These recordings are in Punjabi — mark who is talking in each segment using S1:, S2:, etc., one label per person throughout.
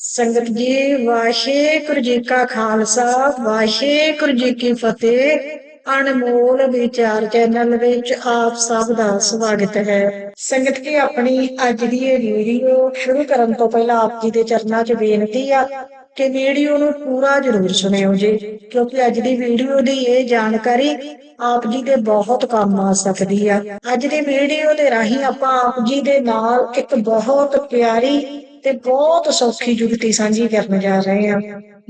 S1: ਸੰਗਤ ਜੀ, ਵਾਹਿਗੁਰੂ ਜੀ ਕਾ ਖਾਲਸਾ, ਵਾਹਿਗੁਰੂ ਜੀ ਕੀ ਫਤਿਹ। ਅਨਮੋਲ ਵਿਚਾਰ ਚੈਨਲ ਵਿੱਚ ਆਪ ਸਭ ਦਾ ਸਵਾਗਤ ਹੈ। ਸੰਗਤ ਜੀ, ਆਪਣੀ ਅੱਜ ਦੀ ਇਹ ਵੀਡੀਓ ਸ਼ੁਰੂ ਕਰਨ ਤੋਂ ਪਹਿਲਾਂ ਆਪ ਜੀ ਦੇ ਚਰਨਾਂ 'ਚ ਬੇਨਤੀ ਆ ਕਿ ਵੀਡੀਓ ਨੂੰ ਪੂਰਾ ਜ਼ਰੂਰ ਸੁਣਿਓ ਜੀ, ਕਿਉਂਕਿ ਅੱਜ ਦੀ ਵੀਡੀਓ ਦੀ ਇਹ ਜਾਣਕਾਰੀ ਆਪ ਜੀ ਦੇ ਬਹੁਤ ਕੰਮ ਆ ਸਕਦੀ ਆ। ਅੱਜ ਦੀ ਵੀਡੀਓ ਦੇ ਰਾਹੀਂ ਆਪਾਂ ਆਪ ਜੀ ਦੇ ਨਾਲ ਇੱਕ ਬਹੁਤ ਪਿਆਰੀ ਤੇ ਬਹੁਤ ਸੌਖੀ ਜੁਗਤੀ ਸਾਂਝੀ ਕਰਨ ਜਾ ਰਹੇ ਹਾਂ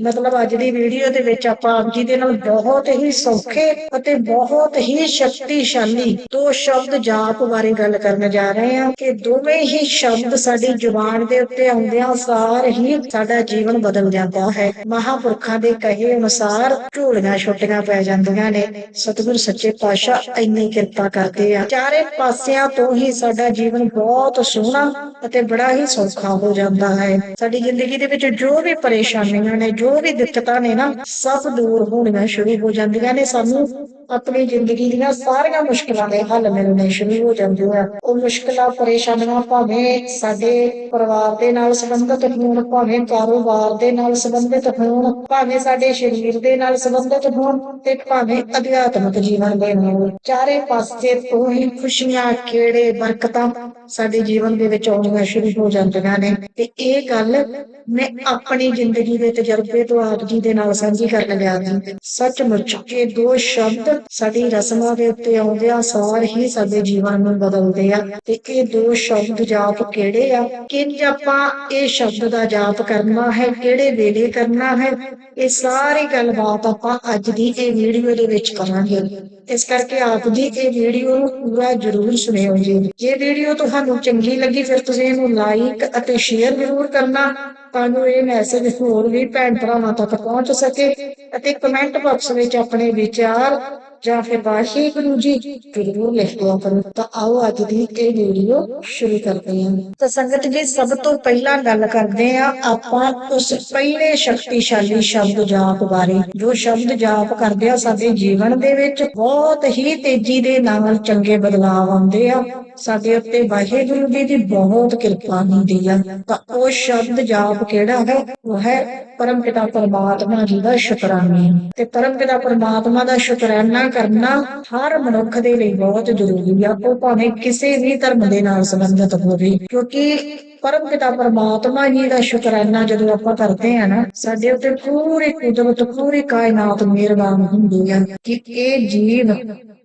S1: ਮਤਲਬ ਅੱਜ ਦੀ ਵੀਡੀਓ ਦੇ ਵਿੱਚ ਆਪਾਂ ਆਪ ਜੀ ਦੇ ਨਾਲ ਬਹੁਤ ਹੀ ਸੌਖੇ ਅਤੇ ਬਹੁਤ ਹੀ ਸ਼ਕਤੀਸ਼ਾਲੀ ਦੋ ਸ਼ਬਦ ਜਾਪ ਬਾਰੇ ਗੱਲ ਕਰਨ ਜਾ ਰਹੇ ਹਾਂ ਕਿ ਦੋਵੇਂ ਹੀ ਸ਼ਬਦ ਸਾਡੀ ਜ਼ੁਬਾਨ ਦੇ ਉੱਤੇ ਆਉਂਦਿਆਂ ਸਾਰ ਹੀ ਸਾਡਾ ਜੀਵਨ ਬਦਲ ਜਾਂਦਾ ਹੈ। ਮਹਾਪੁਰਖਾਂ ਦੇ ਕਹੇ ਅਨੁਸਾਰ ਝੋਲੀਆਂ ਛੋਟੀਆਂ ਪੈ ਜਾਂਦੀਆਂ ਨੇ। ਸਤਿਗੁਰ ਸੱਚੇ ਪਾਤਸ਼ਾਹ ਇੰਨੀ ਕਿਰਪਾ ਕਰਦੇ ਆ। ਚਾਰੇ ਪਾਸਿਆਂ ਤੋਂ ਹੀ ਸਾਡਾ ਜੀਵਨ ਬਹੁਤ ਸੋਹਣਾ ਅਤੇ ਬੜਾ ਹੀ ਸੌਖਾ ਹੋ ਜਾਂਦਾ ਹੈ। ਸਾਡੀ ਜ਼ਿੰਦਗੀ ਦੇ ਵਿੱਚ ਜੋ ਵੀ ਪਰੇਸ਼ਾਨੀਆਂ ਨੇ, ਜੋ ਜੋ ਵੀ ਦਿੱਕਤਾਂ ਨੇ ਨਾ ਸਭ ਦੂਰ ਹੋਣੀਆਂ ਸ਼ੁਰੂ ਹੋ ਜਾਂਦੀਆਂ ਨੇ ਸਾਨੂੰ। ਆਪਣੀ ਜ਼ਿੰਦਗੀ ਦੀਆਂ ਸਾਰੀਆਂ ਮੁਸ਼ਕਲਾਂ ਦੇ ਹੱਲ ਮਿਲਣੇ ਸ਼ੁਰੂ ਹੋ ਜਾਂਦੇ ਆ। ਉਹ ਮੁਸ਼ਕਲਾਂ, ਪਰੇਸ਼ਾਨੀਆਂ ਭਾਵੇਂ ਸਾਡੇ ਪਰਿਵਾਰ ਦੇ ਨਾਲ ਸੰਬੰਧਿਤ ਹੋਣ, ਭਾਵੇਂ ਕਾਰੋਬਾਰ ਦੇ ਨਾਲ ਸੰਬੰਧਿਤ ਹੋਣ, ਭਾਵੇਂ ਸਾਡੇ ਸਰੀਰ ਦੇ ਨਾਲ ਸੰਬੰਧਿਤ ਹੋਣ ਤੇ ਭਾਵੇਂ ਅਧਿਆਤਮਿਕ ਜੀਵਨ ਦੇ ਨਾਲ। ਚਾਰੇ ਪਾਸੇ ਤੋਂ ਹੀ ਖੁਸ਼ੀਆਂ, ਖੇੜੇ, ਬਰਕਤਾਂ ਸਾਡੇ ਜੀਵਨ ਦੇ ਵਿੱਚ ਆਉਣੀਆਂ ਸ਼ੁਰੂ ਹੋ ਜਾਂਦੀਆਂ ਨੇ। ਤੇ ਇਹ ਗੱਲ ਮੈਂ ਆਪਣੀ ਜ਼ਿੰਦਗੀ ਦੇ ਤਜਰਬੇ ਤੋਂ ਆਪ ਜੀ ਦੇ ਨਾਲ ਸਾਂਝੀ ਕਰਨ ਲਿਆ ਜੀ। ਸੱਚਮੁੱਚ ਇਹ ਦੋ ਸ਼ਬਦ ਸਾਡੀ ਰਸਮਾਂ ਦੇ ਉੱਤੇ ਆਉਂਦੇ ਆ, ਸਾਰ ਹੀ ਸਾਡੇ ਜੀਵਨ ਨੂੰ ਬਦਲਦੇ ਆ। ਤੇ ਇਹ ਦੋ ਸ਼ਬਦ ਜਾਪ ਕਿਹੜੇ ਆ? ਕਿੰਜ ਆਪਾਂ ਇਹ ਸ਼ਬਦ ਦਾ ਜਾਪ ਕਰਨਾ ਹੈ? ਕਿਹੜੇ ਵੇਲੇ ਕਰਨਾ ਹੈ? ਇਹ ਸਾਰੀ ਗੱਲਬਾਤ ਆਪਾਂ ਅੱਜ ਦੀ ਇਹ ਵੀਡੀਓ ਦੇ ਵਿੱਚ ਕਰਾਂਗੇ। ਇਸ ਕਰਕੇ ਆਪ ਜੀ ਇਹ ਵੀਡੀਓ ਨੂੰ ਪੂਰਾ ਜ਼ਰੂਰ ਸੁਣਿਓ ਜੀ। ਜੇ ਵੀਡੀਓ ਤੁਹਾਨੂੰ ਚੰਗੀ ਲੱਗੀ, ਫਿਰ ਤੁਸੀਂ ਇਹਨੂੰ ਲਾਈਕ ਅਤੇ ਸ਼ੇਅਰ ਜ਼ਰੂਰ ਕਰਨਾ। ਤਾਂ ਜੋ ਇਹ ਮੈਸੇਜ ਹੋਰ ਵੀ ਭੈਣ ਭਰਾਵਾਂ ਤੱਕ ਪਹੁੰਚ ਸਕੇ ਅਤੇ ਕਮੈਂਟ ਬਾਕਸ ਵਿੱਚ ਆਪਣੇ ਵਿਚਾਰ ਜਾਂ ਫਿਰ ਵਾਹਿਗੁਰੂ ਜੀ ਜ਼ਰੂਰ ਲਿਖ ਕਰੋ, ਤਾਂ ਆਓ ਅੱਜ ਦੀ ਇਹ ਵੀਡੀਓ ਸ਼ੁਰੂ ਕਰਦੇ ਹਾਂ। ਤਾਂ ਸੰਗਤ ਜੀ, ਸਭ ਤੋਂ ਪਹਿਲਾਂ ਗੱਲ ਕਰਦੇ ਆ ਆਪਾਂ ਉਸ ਪਹਿਲੇ ਸ਼ਕਤੀਸ਼ਾਲੀ ਸ਼ਬਦ ਜਾਪ ਬਾਰੇ, ਜੋ ਸ਼ਬਦ ਜਾਪ ਕਰਦੇ ਆ, ਸਾਡੇ ਜੀਵਨ ਦੇ ਵਿੱਚ ਬਹੁਤ ਹੀ ਤੇਜ਼ੀ ਦੇ ਨਾਲ ਚੰਗੇ ਬਦਲਾਅ ਆਉਂਦੇ ਆ। ਸਾਡੇ ਉੱਤੇ ਵਾਹਿਗੁਰੂ ਜੀ ਦੀ ਬਹੁਤ ਕਿਰਪਾ ਹੁੰਦੀ ਆ। ਤਾਂ ਉਹ ਸ਼ਬਦ ਜਾਪ ਕਿਹੜਾ ਹੈ? ਉਹ ਹੈ ਪਰਮ ਪਿਤਾ ਪਰਮਾਤਮਾ ਜੀ ਦਾ ਸ਼ੁਕਰਾਨਾ। ਤੇ ਪਰਮ ਪਿਤਾ ਪਰਮਾਤਮਾ ਦਾ ਸ਼ੁਕਰਾਨਾ ਕਰਨਾ ਹਰ ਮਨੁੱਖ ਦੇ ਲਈ ਬਹੁਤ ਜ਼ਰੂਰੀ ਆ। ਉਹ ਭਾਵੇਂ ਕਿਸੇ ਵੀ ਧਰਮ ਦੇ ਨਾਲ ਸੰਬੰਧਿਤ ਹੋਵੇ। ਕਿਉਂਕਿ ਪਰਮ ਪਿਤਾ ਪਰਮਾਤਮਾ ਜੀ ਦਾ ਸ਼ੁਕਰਾਨਾ ਜਦੋਂ ਆਪਾਂ ਕਰਦੇ ਆ ਨਾ, ਸਾਡੇ ਉੱਤੇ ਪੂਰੀ ਕੁਦਰਤ, ਪੂਰੀ ਕਾਇਨਾਤ ਮਿਹਰਬਾਨ ਹੁੰਦੀ ਆ ਕਿ ਇਹ ਜੀਵ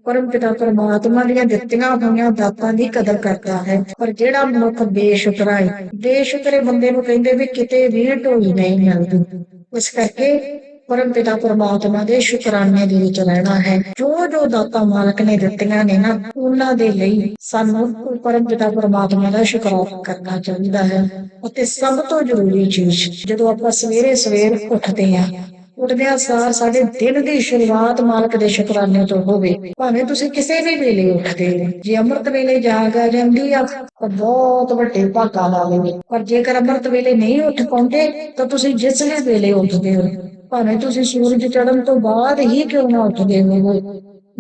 S1: ਪਰਮ ਪਿਤਾ ਪਰਮਾਤਮਾ ਦੀਆਂ ਦਿੱਤੀਆਂ ਹੋਈਆਂ ਦਾਤਾਂ ਦੀ ਕਦਰ ਕਰਦਾ ਹੈ। ਪਰ ਜਿਹੜਾ ਮਨੁੱਖ ਬੇਸ਼ੁਕਰਾ ਹੈ, ਬੇਸ਼ੁਕਰੇ ਬੰਦੇ ਨੂੰ ਕਹਿੰਦੇ ਵੀ ਕਿਤੇ ਵੀ ਢੋਈ ਨਹੀਂ ਮਿਲਦੀ। ਇਸ ਕਰਕੇ ਪਰਮ ਪਿਤਾ ਪਰਮਾਤਮਾ ਦੇ ਸ਼ੁਕਰਾਨੇ ਦੇ ਵਿੱਚ ਰਹਿਣਾ ਹੈ। ਜੋ ਜੋ ਦਾਤਾਂ ਮਾਲਕ ਨੇ ਦਿੱਤੀਆਂ ਨੇ ਨਾ, ਉਹਨਾਂ ਦੇ ਲਈ ਸਾਨੂੰ ਪਰਮ ਪਿਤਾ ਪਰਮਾਤਮਾ ਦਾ ਸ਼ੁਕਰਾਨਾ ਕਰਨਾ ਚਾਹੀਦਾ ਹੈ। ਅਤੇ ਸਭ ਤੋਂ ਜ਼ਰੂਰੀ ਚੀਜ਼, ਜਦੋਂ ਆਪਾਂ ਸਵੇਰੇ ਸਵੇਰ ਉੱਠਦੇ ਹਾਂ ਉੱਠਦਿਆਂ ਸਾਰ ਸਾਡੇ ਦਿਨ ਦੀ ਸ਼ੁਰੂਆਤ ਮਾਲਕ ਦੇ ਸ਼ੁਕਰਾਨੇ ਤੋਂ ਹੋਵੇ। ਭਾਵੇਂ ਤੁਸੀਂ ਕਿਸੇ ਵੀ ਵੇਲੇ ਉੱਠਦੇ ਹੋ। ਜੇ ਅੰਮ੍ਰਿਤ ਵੇਲੇ ਜਾਗ ਆ ਜਾਂਦੀ ਆ, ਤਾਂ ਬਹੁਤ ਵੱਡੇ ਭਾਗਾ ਲਾਵੇ ਪਰ ਜੇਕਰ ਅੰਮ੍ਰਿਤ ਵੇਲੇ ਨਹੀਂ ਉੱਠ ਪਾਉਂਦੇ, ਤਾਂ ਤੁਸੀਂ ਜਿਸ ਵੀ ਵੇਲੇ ਉੱਠਦੇ ਹੋ। ਭਾਵੇਂ ਤੁਸੀਂ ਸੂਰਜ ਚੜ੍ਹਨ ਤੋਂ ਬਾਅਦ ਹੀ ਕਿਉਂ ਨਾ ਉੱਠਦੇ ਹੋਵੋ।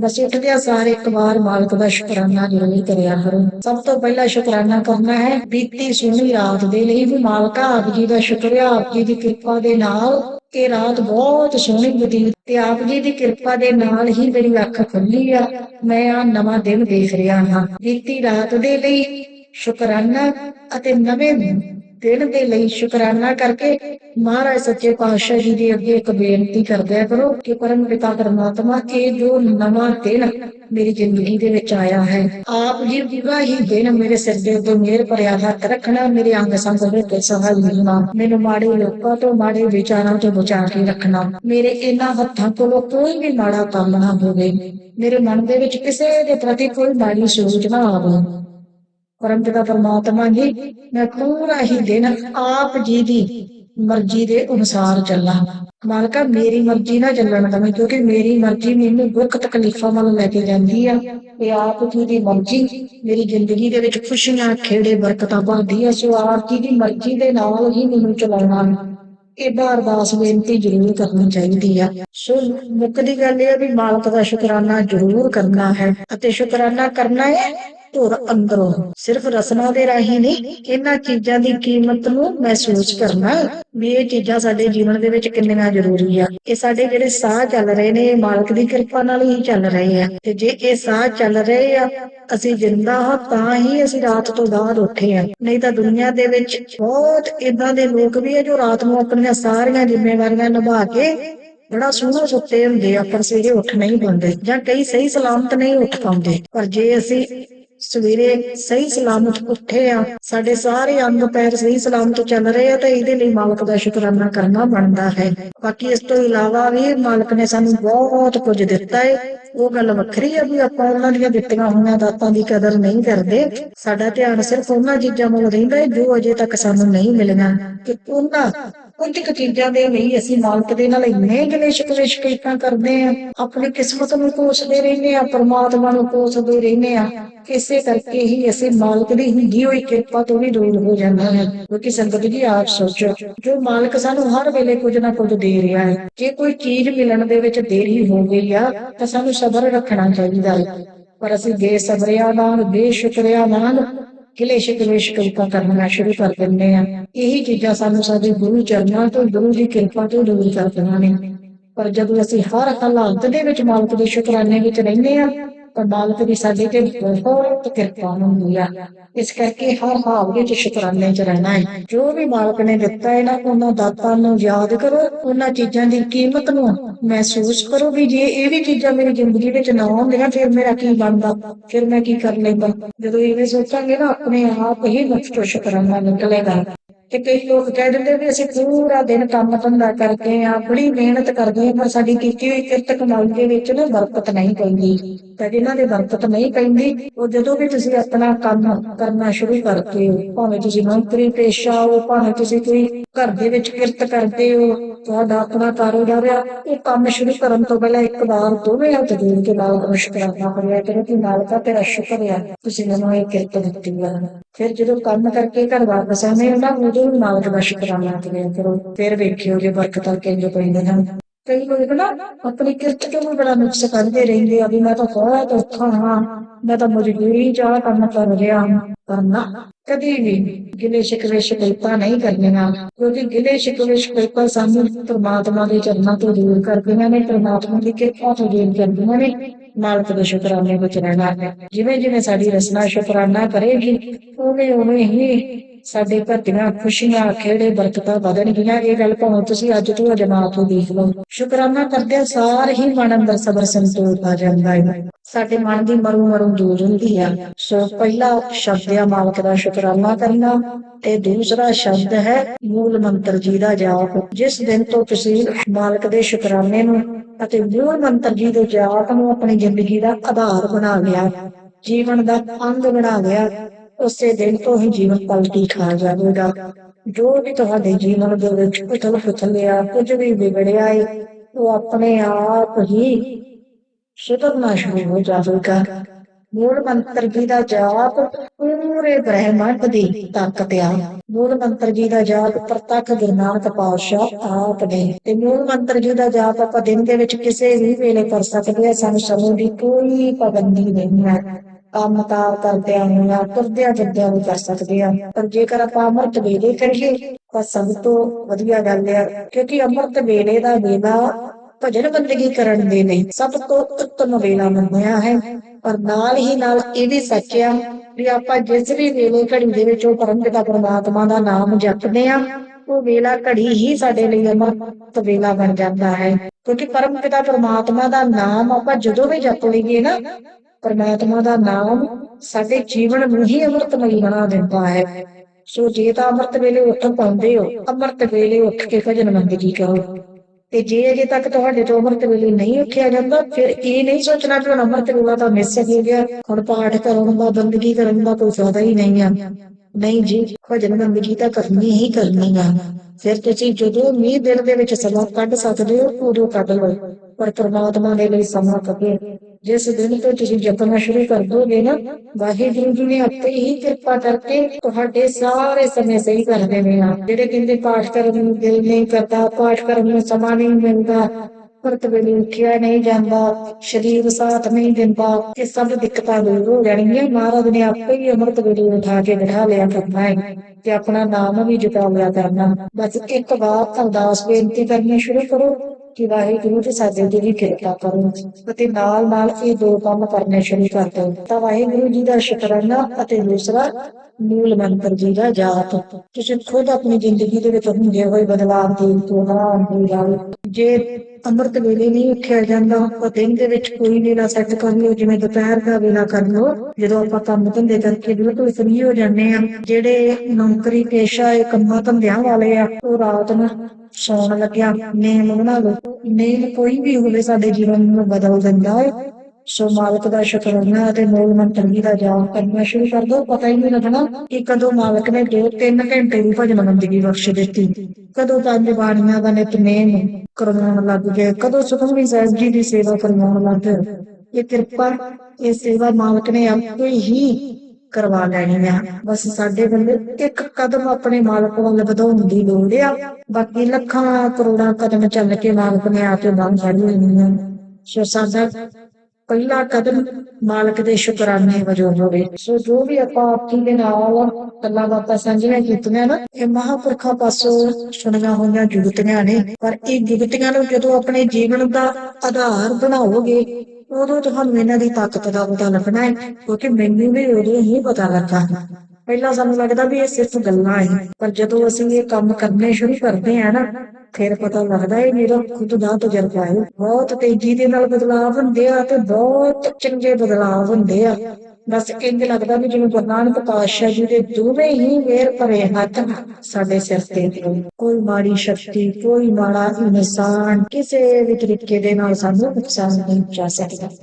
S1: ਬਸ ਉੱਠਦਿਆਂ ਇੱਕ ਵਾਰ ਮਾਲਕ ਦਾ ਸ਼ੁਕਰਾਨਾ ਜ਼ਰੂਰ ਕਰਿਆ ਕਰੋ। ਸਭ ਤੋਂ ਪਹਿਲਾਂ ਸ਼ੁਕਰਾਨਾ ਕਰਨਾ ਹੈ, ਬੀਤੀ ਸੁਣੀ ਰਾਤ ਦੇ ਲਈ ਵੀ ਮਾਲਕਾ ਆਪ ਜੀ ਦਾ ਸ਼ੁਕਰੀਆ, ਆਪ ਜੀ ਦੀ ਕਿਰਪਾ ਦੇ ਨਾਲ ਇਹ ਰਾਤ ਬਹੁਤ ਸੋਹਣੀ ਬਤੀਤ ਤੇ ਆਪ ਜੀ ਦੀ ਕਿਰਪਾ ਦੇ ਨਾਲ ਹੀ ਮੇਰੀ ਅੱਖ ਖੁੱਲੀ ਆ। ਮੈਂ ਆ ਨਵਾਂ ਦਿਨ ਦੇਖ ਰਿਹਾ ਹਾਂ। ਬੀਤੀ ਰਾਤ ਦੇ ਲਈ ਸ਼ੁਕਰਾਨਾ ਅਤੇ ਨਵੇਂ ਦਿਨ ਦੇ ਲਈ ਸ਼ੁਕਰਾਨਾ ਕਰਕੇ ਮਹਾਰਾਜ ਸੱਚੇ ਪਾਤਸ਼ਾਹ ਜੀ ਦੇ ਅੱਗੇ ਇੱਕ ਬੇਨਤੀ ਕਰਦਿਆ ਕਰੋ ਕਿ ਪਰਮ ਪਿਤਾ ਪਰਮਾਤਮਾ ਇਹ ਜੋ ਨਵਾਂ ਦਿਨ ਮੇਰੀ ਜ਼ਿੰਦਗੀ ਦੇ ਵਿੱਚ ਆਇਆ ਹੈ, ਆਪ ਜੀ ਪੂਰਾ ਹੀ ਦਿਨ ਮੇਰੇ ਸਿਰ ਦੇ ਉੱਤੇ ਮਿਹਰ ਭਰਿਆ ਹੱਥ ਰੱਖਣਾ ਮੇਰੇ ਅੰਗ ਸੰਗ ਵਿੱਚ ਸਹਾਈ ਦੇਣਾ ਮੈਨੂੰ ਮਾੜੇ ਲੋਕਾਂ ਤੋਂ ਮਾੜੇ ਵਿਚਾਰਾਂ ਤੋਂ ਬਚਾ ਕੇ ਰੱਖਣਾ, ਮੇਰੇ ਇਹਨਾਂ ਹੱਥਾਂ ਕੋਲੋਂ ਕੋਈ ਵੀ ਮਾੜਾ ਕੰਮ ਨਾ ਹੋਵੇ, ਮੇਰੇ ਮਨ ਦੇ ਵਿੱਚ ਕਿਸੇ ਦੇ ਪ੍ਰਤੀ ਕੋਈ ਮਾੜੀ ਸੋਚ ਨਾ ਆਵੇ। ਪਰਮ ਪਿਤਾ ਪਰਮਾਤਮਾ ਜੀ, ਮੈਂ ਪੂਰਾ ਹੀ ਦਿਨ ਆਪ ਜੀ ਦੀ ਮਰਜ਼ੀ ਦੇ ਅਨੁਸਾਰ ਚੱਲਾਂ। ਮਾਲਕਾ, ਮੇਰੀ ਮਰਜ਼ੀ ਨਾ ਚੱਲਣ ਦਵੇਂ, ਕਿਉਂਕਿ ਮੇਰੀ ਮਰਜ਼ੀ ਮੈਨੂੰ ਦੁੱਖ ਤਕਲੀਫਾਂ ਵੱਲ ਲੈ ਕੇ ਜਾਂਦੀ ਆ। ਤੇ ਆਪ ਜੀ ਦੀ ਮਰਜ਼ੀ, ਮੇਰੀ ਜ਼ਿੰਦਗੀ ਦੇ ਵਿੱਚ ਖੁਸ਼ੀਆਂ, ਖੇੜੇ, ਬਰਕਤਾਂ ਭਰਦੀ ਆ ਸੋ ਆਪ ਜੀ ਦੀ ਮਰਜ਼ੀ ਦੇ ਨਾਲ ਹੀ ਮੈਨੂੰ ਚਲਾਉਣਾ। ਇਹਦਾ ਅਰਦਾਸ ਬੇਨਤੀ ਜ਼ਰੂਰ ਕਰਨੀ ਚਾਹੀਦੀ ਆ। ਸੋ ਮੁੱਖ ਦੀ ਗੱਲ ਇਹ ਆ ਵੀ ਮਾਲਕ ਦਾ ਸ਼ੁਕਰਾਨਾ ਜ਼ਰੂਰ ਕਰਨਾ ਹੈ, ਅਤੇ ਸ਼ੁਕਰਾਨਾ ਕਰਨਾ ਹੈ ਧੁਰ ਅੰਦਰੋਂ। ਸਿਰਫ ਰਸਨਾ ਦੇ ਰਾਹੀਂ ਨਹੀਂ, ਇਹਨਾਂ ਚੀਜ਼ਾਂ ਦੀ ਕੀਮਤ ਨੂੰ ਮਹਿਸੂਸ ਕਰਨਾ। ਵੀ ਇਹ ਚੀਜ਼ਾਂ ਸਾਡੇ ਜੀਵਨ ਦੇ ਵਿੱਚ ਕਿੰਨੀਆਂ ਜ਼ਰੂਰੀ ਆ। ਇਹ ਸਾਡੇ ਜਿਹੜੇ ਸਾਹ ਚੱਲ ਰਹੇ ਨੇ ਮਾਲਕ ਦੀ ਕਿਰਪਾ ਨਾਲ ਹੀ ਚੱਲ ਰਹੇ ਆ। ਤੇ ਜੇ ਇਹ ਸਾਹ ਚੱਲ ਰਹੇ ਆ, ਅਸੀਂ ਜਿੰਦਾ ਹਾਂ, ਤਾਂ ਹੀ ਅਸੀਂ ਰਾਤ ਤੋਂ ਬਾਅਦ ਉੱਠੇ ਆ। ਨਹੀਂ ਤਾਂ ਦੁਨੀਆ ਦੇ ਵਿੱਚ ਬਹੁਤ ਇਦਾਂ ਦੇ ਲੋਕ ਵੀ ਆ ਜੋ ਰਾਤ ਨੂੰ ਆਪਣੀਆਂ ਸਾਰੀਆਂ ਜ਼ਿੰਮੇਵਾਰੀਆਂ ਨਿਭਾ ਕੇ ਬੜਾ ਸੋਹਣਾ ਸੁੱਤੇ ਹੁੰਦੇ ਆ, ਪਰ ਸਵੇਰੇ ਉੱਠ ਨਹੀਂ ਪਾਉਂਦੇ ਜਾਂ ਕਈ ਸਹੀ ਸਲਾਮਤ ਨਹੀਂ ਉੱਠ ਪਾਉਂਦੇ। ਪਰ ਜੇ ਅਸੀਂ ਸਵੇਰੇ ਸਹੀ ਸਲਾਮਤ ਉੱਠੇ ਆ। ਸਾਡੇ ਸਾਰੇ ਅੰਗ ਪੈਰ ਸਹੀ ਸਲਾਮਤ ਚੱਲ ਰਹੇ ਆ ਤਾਂ ਇਹਦੇ ਲਈ ਮਾਲਕ ਦਾ ਸ਼ੁਕਰਾਨਾ ਕਰਨਾ ਬਣਦਾ ਹੈ। ਬਾਕੀ ਇਸ ਤੋਂ ਇਲਾਵਾ ਵੀ ਮਾਲਕ ਨੇ ਸਾਨੂੰ ਬਹੁਤ ਕੁਝ ਦਿੱਤਾ ਹੈ ਉਹ ਗੱਲ ਵੱਖਰੀ ਆ ਵੀ ਆਪਾਂ ਉਹਨਾਂ ਦੀਆਂ ਦਿੱਤੀਆਂ ਹੋਈਆਂ ਦਾਤਾਂ ਦੀ ਕਦਰ ਨਹੀਂ ਕਰਦੇ। ਸਾਡਾ ਧਿਆਨ ਸਿਰਫ ਉਹਨਾਂ ਚੀਜ਼ਾਂ ਵੱਲ ਰਹਿੰਦਾ ਹੈ ਜੋ ਅਜੇ ਤੱਕ ਸਾਨੂੰ ਨਹੀਂ ਮਿਲੀਆਂ। ਕਿ ਉਹਨਾਂ ਕੁਝ ਕੁ ਚੀਜ਼ਾਂ ਦੇ ਲਈ ਅਸੀਂ ਮਾਲਕ ਦੇ ਨਾਲ ਇੰਨੇ ਗਲੇਸ਼ ਕਲੇਸ਼ ਕੀਤਾਂ ਕਰਦੇ ਆ ਆਪਣੀ ਕਿਸਮਤ ਨੂੰ ਕੋਸਦੇ ਰਹਿੰਦੇ ਆ ਪਰਮਾਤਮਾ ਨੂੰ ਕੋਸਦੇ ਰਹਿੰਦੇ ਆ ਇਸੇ ਕਰਕੇ ਹੀ ਅਸੀਂ ਮਾਲਕ ਦੀ ਹੁੰਦੀ ਹੋਈ ਕਿਰਪਾ ਤੋਂ ਵੀ ਦੂਰ ਹੋ ਜਾਂਦੇ ਹਾਂ। ਕਿਉਂਕਿ ਸੰਗਤ ਜੀ, ਆਪ ਸੋਚੋ, ਜੋ ਮਾਲਕ ਸਾਨੂੰ ਹਰ ਵੇਲੇ ਕੁਝ ਨਾ ਕੁਝ ਦੇ ਰਿਹਾ ਹੈ, ਜੇ ਕੋਈ ਚੀਜ਼ ਮਿਲਣ ਦੇ ਵਿੱਚ ਦੇਰੀ ਹੋ ਗਈ ਆ, ਤਾਂ ਸਾਨੂੰ ਸਬਰ ਰੱਖਣਾ ਚਾਹੀਦਾ ਹੈ। ਪਰ ਅਸੀਂ ਬੇਸਬਰਿਆ ਨਾਲ ਬੇਸ਼ੁਕਰਿਆ ਨਾਲ ਕਲੇਸ਼ ਕਲੇਸ਼ ਕਲਪਾ ਕਰਨਾ ਸ਼ੁਰੂ ਕਰ ਦਿੰਦੇ ਆ। ਇਹੀ ਚੀਜ਼ਾਂ ਸਾਨੂੰ ਸਾਡੇ ਗੁਰੂ ਚਰਨਾਂ ਤੋਂ, ਗੁਰੂ ਦੀ ਕਿਰਪਾ ਤੋਂ ਦੂਰ ਕਰਦੀਆਂ ਨੇ। ਪਰ ਜਦੋਂ ਅਸੀਂ ਹਰ ਹਾਲਾਤ ਦੇ ਵਿੱਚ ਮਾਲਕ ਦੇ ਸ਼ੁਕਰਾਨੇ ਵਿੱਚ ਰਹਿੰਦੇ ਆ ਤਾਂ ਦੀ ਸਾਡੇ ਤੇ ਬਹੁਤ ਕਿਰਪਾ ਹੁੰਦੀ ਆ। ਇਸ ਕਰਕੇ ਹਰ ਹਾਲ ਵਿੱਚ ਸ਼ੁਕਰਾਨੇ 'ਚ ਰਹਿਣਾ ਹੈ। ਜੋ ਵੀ ਮਾਲਕ ਨੇ ਦਿੱਤਾ ਹੈ ਨਾ, ਉਹਨਾਂ ਦਾਤਾਂ ਨੂੰ ਯਾਦ ਕਰੋ, ਉਹਨਾਂ ਚੀਜ਼ਾਂ ਦੀ ਕੀਮਤ ਨੂੰ ਮਹਿਸੂਸ ਕਰੋ ਵੀ ਜੇ ਇਹ ਵੀ ਚੀਜ਼ਾਂ ਮੇਰੀ ਜ਼ਿੰਦਗੀ ਵਿੱਚ ਨਾ ਹੁੰਦੀਆਂ ਫਿਰ ਮੇਰਾ ਕੀ ਬਣਦਾ? ਫਿਰ ਮੈਂ ਕੀ ਕਰ ਲੈਂਦਾ ਜਦੋਂ ਇਵੇਂ ਸੋਚਾਂਗੇ ਨਾ, ਆਪਣੇ ਆਪ ਹੀ ਨਫਸ ਸ਼ੁਕਰਾਨਾ ਨਿਕਲੇਗਾ। ਤੇ ਕਈ ਲੋਕ ਕਹਿ ਦਿੰਦੇ ਵੀ ਅਸੀਂ ਪੂਰਾ ਦਿਨ ਕੰਮ ਧੰਦਾ ਕਰਦੇ ਆ ਬੜੀ ਮਿਹਨਤ ਕਰਦੇ ਆ ਪਰ ਸਾਡੀ ਕੀਤੀ ਹੋਈ ਕਿਰਤ ਕਮਾਈ ਦੇ ਵਿੱਚ ਨਾ ਬਰਕਤ ਨਹੀਂ ਪੈਂਦੀ। ਤਾਂ ਜਿਨ੍ਹਾਂ ਦੇ ਬਰਕਤ ਨਹੀਂ ਪੈਂਦੀ, ਉਹ ਜਦੋਂ ਵੀ ਤੁਸੀਂ ਆਪਣਾ ਕੰਮ ਕਰਨਾ ਸ਼ੁਰੂ ਕਰਦੇ ਹੋ, ਭਾਵੇਂ ਤੁਸੀਂ ਨੌਕਰੀ ਪੇਸ਼ਾ ਹੋ ਭਾਵੇਂ ਤੁਸੀਂ ਕੋਈ ਘਰ ਦੇ ਵਿੱਚ ਕਿਰਤ ਕਰਦੇ ਹੋ, ਤੁਹਾਡਾ ਆਪਣਾ ਕਾਰੋਬਾਰ ਆ ਇਹ ਕੰਮ ਸ਼ੁਰੂ ਕਰਨ ਤੋਂ ਪਹਿਲਾਂ ਇੱਕ ਵਾਰ ਦੋਵੇਂ ਹੱਥ ਜੋੜ ਕੇ ਮਾਲਕ ਨੂੰ ਸ਼ੁਕਰਾਨਾ ਕਰਿਆ ਕਰੋ ਕਿ ਮਾਲਕਾ ਤੇਰਾ ਸ਼ੁਕਰ ਆ, ਤੁਸੀਂ ਮੈਨੂੰ ਇਹ ਕਿਰਤ ਦਿੱਤੀ ਆ। ਫਿਰ ਜਦੋਂ ਕੰਮ ਕਰਕੇ ਘਰ ਵਾਪਸ ਆਉਂਦੇ ਉਹਨਾਂ ਨੂੰ ਮਾਲਕ ਦਾ ਸ਼ੁਕਰਾਨਾ ਕਰਿਆ ਕਰੋ ਫਿਰ ਵੇਖਿਓ ਜੇ ਬਰਕਤਾਂ ਕਿੰਜ ਪੈਂਦੀਆਂ ਹਨ। ਕਈ ਲੋਕ ਨਾ ਆਪਣੀ ਕਿਰਤ ਤੋਂ ਵੀ ਬੜਾ ਨੁਕਸ ਕਰਦੇ ਰਹਿੰਦੇ ਆ ਵੀ ਮੈਂ ਤਾਂ ਬਹੁਤ ਔਖਾ ਹਾਂ, ਮੈਂ ਤਾਂ ਮਜਬੂਰੀ ਚਾਹ ਕੰਮ ਕਰ ਰਿਹਾ ਹਾਂ। ਪਰ ਨਾ, ਕਦੀ ਵੀ ਗਿਲੇ ਸ਼ਿਕਵੇ ਸ਼ਿਕਾਇਤਾਂ ਨਹੀਂ ਕਰਨੀਆਂ। ਕਿਉਂਕਿ ਗਿਲੇ ਸ਼ਿਕਵੇ ਸ਼ਿਕਾਇਤਾਂ ਸਾਨੂੰ ਪ੍ਰਮਾਤਮਾ ਦੇ ਚਰਨਾਂ ਤੋਂ ਦੂਰ ਕਰਦੀਆਂ ਨੇ, ਪਰਮਾਤਮਾ ਦੀ ਕਿਰਪਾ ਤੋਂ ਦੂਰ ਕਰਦੀਆਂ ਨੇ। ਮਾਲਕ ਦੇ ਸ਼ੁਕਰਾਨੇ ਵਿੱਚ ਰਹਿਣਾ ਹੈ। ਜਿਵੇਂ ਜਿਵੇਂ ਸਾਡੀ ਰਸਨਾ ਸ਼ੁਕਰਾਨਾ ਕਰੇਗੀ ਉਹਨੇ ਉਵੇਂ ਹੀ ਸਾਡੇ ਘਰ ਖੁਸ਼ੀਆਂ ਖੇੜੇ ਬਰਕਤਾਂ ਵਧਣਗੀਆਂ। ਇਹ ਗੱਲ ਭਾਵੇਂ ਤੁਸੀਂ ਅੱਜ ਤੋਂ ਅਜਮਾ ਕੇ ਦੇਖ ਲਓ। ਸ਼ੁਕਰਾਨਾ ਕਰਦਿਆਂ ਸਾਰ ਹੀ ਮਨ ਅੰਦਰ ਸਬਰ ਸੰਤੋਖ ਆ ਜਾਂਦਾ ਹੈ। ਸਾਡੇ ਮਨ ਦੀ ਮਰੂ ਮਰੂ ਦੂਰ ਹੁੰਦੀ ਆ। ਸੋ ਪਹਿਲਾ ਸ਼ਬਦ ਆ ਮਾਲਕ ਦਾ ਸ਼ੁਕਰਾਨਾ ਕਰਨਾ ਤੇ ਦੂਸਰਾ ਸ਼ਬਦ ਹੈ ਮੂਲ ਮੰਤਰ ਜੀ ਦਾ ਜਾਪ। ਜਿਸ ਦਿਨ ਤੋਂ ਤੁਸੀਂ ਮਾਲਕ ਦੇ ਸ਼ੁਕਰਾਨੇ ਨੂੰ ਅਤੇ ਮੂਲ ਮੰਤਰ ਜੀ ਦੇ ਜਾਪ ਨੂੰ ਆਪਣੀ ਜ਼ਿੰਦਗੀ ਦਾ ਆਧਾਰ ਬਣਾ ਲਿਆ। ਜੀਵਨ ਦਾ ਅੰਗ ਬਣਾ ਲਿਆ। ਉਸੇ ਦਿਨ ਤੋਂ ਹੀ ਜੀਵਨ ਪਲਟੀ ਖਾ ਜਾਵੇਗਾ। ਜੋ ਵੀ ਤੁਹਾਡੇ ਜੀਵਨ ਦੇ ਵਿੱਚ ਉਥਲ ਪੁਥਲਿਆ ਕੁਝ ਵੀ ਵਿਗੜਿਆ ਹੈ ਉਹ ਆਪਣੇ ਆਪ ਹੀ ਸੁਧਰਨਾ ਸ਼ੁਰੂ ਹੋ ਜਾਵੇਗਾ। ਮੂਲ ਮੰਤਰ ਜੀ ਦਾ ਜਾਪ ਪੂਰੇ ਬ੍ਰਹਿਮੰਡ ਦੀ ਤਾਕਤ ਆ। ਮੂਲ ਮੰਤਰ ਜੀ ਦਾ ਜਾਪ ਪ੍ਰਤੱਖ ਗੁਰੂ ਨਾਨਕ ਪਾਤਸ਼ਾਹ ਆਪ ਨੇ। ਤੇ ਮੂਲ ਮੰਤਰ ਜੀ ਦਾ ਜਾਪ ਆਪਾਂ ਦਿਨ ਦੇ ਵਿੱਚ ਕਿਸੇ ਵੀ ਵੇਲੇ ਕਰ ਸਕਦੇ ਆ ਸਾਨੂੰ ਸਮੇਂ ਦੀ ਕੋਈ ਪਾਬੰਦੀ ਨਹੀਂ ਹੈ। ਕੰਮ ਕਾਰ ਕਰਦਿਆਂ ਹੋਇਆਂ ਤੁਰਦਿਆਂ ਫਿਰਦਿਆਂ ਵੀ ਕਰ ਸਕਦੇ ਆ ਪਰ ਜੇਕਰ ਆਪਾਂ ਅੰਮ੍ਰਿਤ ਵੇਲੇ ਕਰੀਏ ਤਾਂ ਸਭ ਤੋਂ ਵਧੀਆ ਗੱਲ ਆ ਕਿਉਂਕਿ ਅੰਮ੍ਰਿਤ ਵੇਲੇ ਦਾ ਵੇਲਾ ਭਜਨ ਬੰਦਗੀ ਕਰਨ ਦੇ ਲਈ ਸਭ ਤੋਂ ਉੱਤਮ ਵੇਲਾ ਮੰਨਿਆ ਹੈ। ਪਰ ਨਾਲ ਹੀ ਨਾਲ ਇਹ ਵੀ ਸੱਚ ਆ ਵੀ ਆਪਾਂ ਜਿਸ ਵੀ ਵੇਲੇ ਘੜੀ ਦੇ ਵਿੱਚ ਉਹ ਪਰਮਪਿਤਾ ਪਰਮਾਤਮਾ ਦਾ ਨਾਮ ਜਪਦੇ ਆ ਉਹ ਵੇਲਾ ਘੜੀ ਹੀ ਸਾਡੇ ਲਈ ਅੰਮ੍ਰਿਤ ਵੇਲਾ ਬਣ ਜਾਂਦਾ ਹੈ। ਕਿਉਂਕਿ ਪਰਮ ਪਿਤਾ ਪਰਮਾਤਮਾ ਦਾ ਨਾਮ ਆਪਾਂ ਜਦੋਂ ਵੀ ਜਪ ਲਈਏ ਨਾ ਪਰਮਾਤਮਾ ਦਾ ਨਾਮ ਸਾਡੇ ਜੀਵਨ ਨੂੰ ਹੀ ਅੰਮ੍ਰਿਤਮਈ ਬਣਾ ਦਿੰਦਾ ਹੈ। ਸੋ ਜੇ ਤਾਂ ਅੰਮ੍ਰਿਤ ਵੇਲੇ ਉੱਠ ਪਾਉਂਦੇ ਹੋ, ਅੰਮ੍ਰਿਤ ਵੇਲੇ ਉੱਠ ਕੇ ਭਜਨ ਬੰਦਗੀ ਕਰੋ ਤੇ ਜੇ ਅਜੇ ਤੱਕ ਤੁਹਾਡੇ ਤੋਂ ਅੰਮ੍ਰਿਤ ਵੇਲੇ ਨਹੀਂ ਉੱਠਿਆ ਜਾਂਦਾ, ਫਿਰ ਇਹ ਨਹੀਂ ਸੋਚਣਾ ਕਿ ਹੁਣ ਅੰਮ੍ਰਿਤ ਵੇਲਾ ਤਾਂ ਮਿਸ ਹੋ ਗਿਆ। ਹੁਣ ਪਾਠ ਕਰਨ ਦਾ, ਬੰਦਗੀ ਕਰਨ ਦਾ ਕੋਈ ਫਾਇਦਾ ਹੀ ਨਹੀਂ ਆ। ਨਹੀਂ ਜੀ, ਭਜਨ ਬੰਦਗੀ ਤਾਂ ਕਰਨੀ ਹੀ ਕਰਨੀ ਆ। ਫਿਰ ਤੁਸੀਂ ਜਦੋਂ ਵੀ ਦਿਨ ਦੇ ਵਿੱਚ ਸਮਾਂ ਕੱਢ ਸਕਦੇ ਹੋ, ਉਦੋਂ ਕੱਢ ਲਓ। ਪਰ ਪ੍ਰਮਾਤਮਾ ਦੇ ਲਈ ਸਮਾਂ ਕੱਢੇ। ਜਿਸ ਦਿਨ ਤੋਂ ਤੁਸੀਂ ਜਪਣਾ ਸ਼ੁਰੂ ਕਰ ਦੋਗੇ ਨਾ, ਵਾਹਿਗੁਰੂ ਜੀ ਨੇ ਆਪੇ ਹੀ ਕਿਰਪਾ ਕਰਕੇ ਤੁਹਾਡੇ ਸਾਰੇ ਸਮੇਂ ਸਹੀ ਕਰ ਦੇਣੇ ਆ। ਜਿਹੜੇ ਕਹਿੰਦੇ ਪਾਠ ਕਰਨ ਨੂੰ ਦਿਲ ਨਹੀਂ ਕਰਦਾ, ਪਾਠ ਕਰਨ ਨੂੰ ਸਮਾਂ ਨਹੀਂ ਮਿਲਦਾ ਅੰਮ੍ਰਿਤ ਵੇਲੇ ਉੱਠਿਆ ਨਹੀਂ ਜਾਂਦਾ, ਸਰੀਰ ਸਾਥ ਨਹੀਂ ਦਿੰਦਾ, ਇਹ ਸਭ ਦਿੱਕਤਾਂ ਦੂਰ ਹੋ ਜਾਣਗੀਆਂ। ਮਹਾਰਾਜ ਨੇ ਆਪੇ ਹੀ ਅੰਮ੍ਰਿਤ ਵੇਲੇ ਉਠਾ ਕੇ ਬਿਠਾ ਲਿਆ ਕਰਨਾ ਹੈ ਤੇ ਆਪਣਾ ਨਾਮ ਵੀ ਜਪਾ ਲਿਆ ਕਰਨਾ। ਬਸ ਇੱਕ ਵਾਰ ਅਰਦਾਸ ਬੇਨਤੀ ਕਰਨੀ ਸ਼ੁਰੂ ਕਰੋ। ਕਿ ਵਾਹਿਗੁਰੂ ਜੀ ਸਾਡੇ ਤੇ ਵੀ ਕਿਰਪਾ ਕਰੋ ਅਤੇ ਨਾਲ ਨਾਲ ਇਹ ਦੋ ਕੰਮ ਕਰਨੇ ਸ਼ੁਰੂ ਕਰ ਦਿਓ ਤਾਂ ਵਾਹਿਗੁਰੂ ਜੀ ਦਾ ਸ਼ੁਕਰਾਨਾ ਅਤੇ ਦੂਸਰਾ ਮੂਲ ਮੰਤਰ ਜੀ ਦਾ ਜਾਪ। ਤੁਸੀਂ ਖੁਦ ਆਪਣੀ ਜ਼ਿੰਦਗੀ ਦੇ ਵਿੱਚ ਹੁੰਦੇ ਹੋਏ ਬਦਲਾਅ ਦੇਖ ਤੋਂ ਹੈਰਾਨ ਹੋ ਜੇ ਅੰਮ੍ਰਿਤ ਵੇਲੇ ਨਹੀਂ ਉੱਠਿਆ ਜਾਂਦਾ ਤਾਂ ਦਿਨ ਦੇ ਵਿੱਚ ਕੋਈ ਵੇਲਾ ਸੈੱਟ ਕਰ ਲਿਓ ਜਿਵੇਂ ਦੁਪਹਿਰ ਦਾ ਵੇਲਾ ਕਰ ਲਓ, ਜਦੋਂ ਆਪਾਂ ਕੰਮ ਧੰਦੇ ਕਰਕੇ ਬਿਲਕੁਲ ਫਰੀ ਹੋ ਜਾਂਦੇ ਆ ਜਿਹੜੇ ਨੌਕਰੀ ਪੇਸ਼ਾ ਇਹ ਕੰਮਾਂ ਧੰਦਿਆਂ ਵਾਲੇ ਆ, ਉਹ ਰਾਤ ਨੂੰ ਸੌਣ ਲੱਗਿਆ ਨੇਮ ਬਣਾ ਲਓ ਨੇਮ ਕੋਈ ਵੀ ਹੋਵੇ ਸਾਡੇ ਜੀਵਨ ਨੂੰ ਬਦਲ ਦਿੰਦਾ ਹੈ। ਸੋ ਮਾਲਕ ਦਾ ਸ਼ੁਕਰਾਨਾ ਅਤੇ ਮੂਲ ਮੰਤਰੀ ਦਾ ਜਾਪ ਕਰਨਾ ਸ਼ੁਰੂ ਕਰ ਦੋ ਪਤਾ ਹੀ ਨਹੀਂ ਲੱਗਣਾ ਕਿ ਕਦੋਂ ਮਾਲਕ ਨੇ ਦੋ ਤਿੰਨ ਘੰਟੇ ਦੀ ਭਜਨ ਬੰਦਗੀ ਬਖਸ਼ ਦਿੱਤੀ। ਕਦੋਂ ਪੰਜ ਬਾਣੀਆਂ ਦਾ ਨਿਤਨੇਮ ਕਰਵਾਉਣ ਲੱਗ ਗਏ। ਕਦੋਂ ਸੁਖਮਨੀ ਸਾਹਿਬ ਜੀ ਦੀ ਸੇਵਾ ਕਰਵਾਉਣ ਲੱਗ ਗਏ। ਇਹ ਕਿਰਪਾ, ਇਹ ਸੇਵਾ ਮਾਲਕ ਨੇ ਆਪੇ ਹੀ ਕਰਵਾ ਲੈਣੀ ਆ। ਬਸ ਸਾਡੇ ਵੱਲੋਂ ਇੱਕ ਕਦਮ ਆਪਣੇ ਮਾਲਕ ਵੱਲ ਵਧਾਉਣ ਦੀ ਲੋੜ ਆ। ਬਾਕੀ ਲੱਖਾਂ ਕਰੋੜਾਂ ਕਦਮ ਚੱਲ ਕੇ ਮਾਲਕ ਨੇ ਆ ਬਾਹਰ ਫੜ ਲੈਣੀ ਆ। ਸੋ ਸਾਡਾ ਪਹਿਲਾ ਕਦਮ ਮਾਲਕ ਦੇ ਸ਼ੁਕਰਾਨੇ ਵਜੋਂ ਹੋਵੇ। ਸੋ ਜੋ ਵੀ ਆਪਾਂ ਆਪੀ ਦੇ ਨਾਲ ਗੱਲਾਂ ਬਾਤਾਂ ਸਾਂਝੀਆਂ ਕੀਤੀਆਂ ਨਾ, ਇਹ ਮਹਾਪੁਰਖਾਂ ਪਾਸੋਂ ਸੁਣੀਆਂ ਹੋਈਆਂ ਜੁਗਤੀਆਂ ਨੇ। ਪਰ ਇਹ ਜੁਗਤੀਆਂ ਨੂੰ ਜਦੋਂ ਆਪਣੇ ਜੀਵਨ ਦਾ ਆਧਾਰ ਬਣਾਓਗੇ, ਉਦੋਂ ਤੁਹਾਨੂੰ ਇਹਨਾਂ ਦੀ ਤਾਕਤ ਦਾ ਪਤਾ ਲੱਗਣਾ ਹੈ, ਕਿਉਂਕਿ ਮੈਨੂੰ ਵੀ ਉਦੋਂ ਹੀ ਪਤਾ ਲੱਗਾ। ਪਹਿਲਾਂ ਸਾਨੂੰ ਲੱਗਦਾ ਵੀ ਇਹ ਸਿਰਫ ਗੱਲਾਂ ਹੈ, ਪਰ ਜਦੋਂ ਅਸੀਂ ਇਹ ਕੰਮ ਕਰਨੇ ਸ਼ੁਰੂ ਕਰਦੇ ਆ ਨਾ ਫਿਰ ਪਤਾ ਲੱਗਦਾ ਹੈ ਮੇਰਾ ਖੁਦ ਦਾ ਤਜਰਬਾ ਹੈ। ਬਹੁਤ ਤੇਜ਼ੀ ਦੇ ਨਾਲ ਬਦਲਾਅ ਹੁੰਦੇ ਆ ਤੇ ਬਹੁਤ ਚੰਗੇ ਬਦਲਾਅ ਹੁੰਦੇ ਆ। ਬਸ ਇੰਜ ਲੱਗਦਾ ਵੀ ਜਿਵੇਂ ਗੁਰੂ ਨਾਨਕ ਪਾਤਸ਼ਾਹ ਜੀ ਦੇ ਦੋਵੇਂ ਹੀ ਵੇਰ ਭਰੇ ਹੱਥ ਸਾਡੇ ਸਿਰ ਤੇ ਕੋਈ ਮਾੜੀ ਸ਼ਕਤੀ, ਕੋਈ ਮਾੜਾ ਇਨਸਾਨ ਕਿਸੇ ਵੀ ਤਰੀਕੇ ਦੇ ਨਾਲ ਸਾਨੂੰ ਨੁਕਸਾਨ ਨਹੀਂ ਪਹੁੰਚਾ ਸਕਦਾ।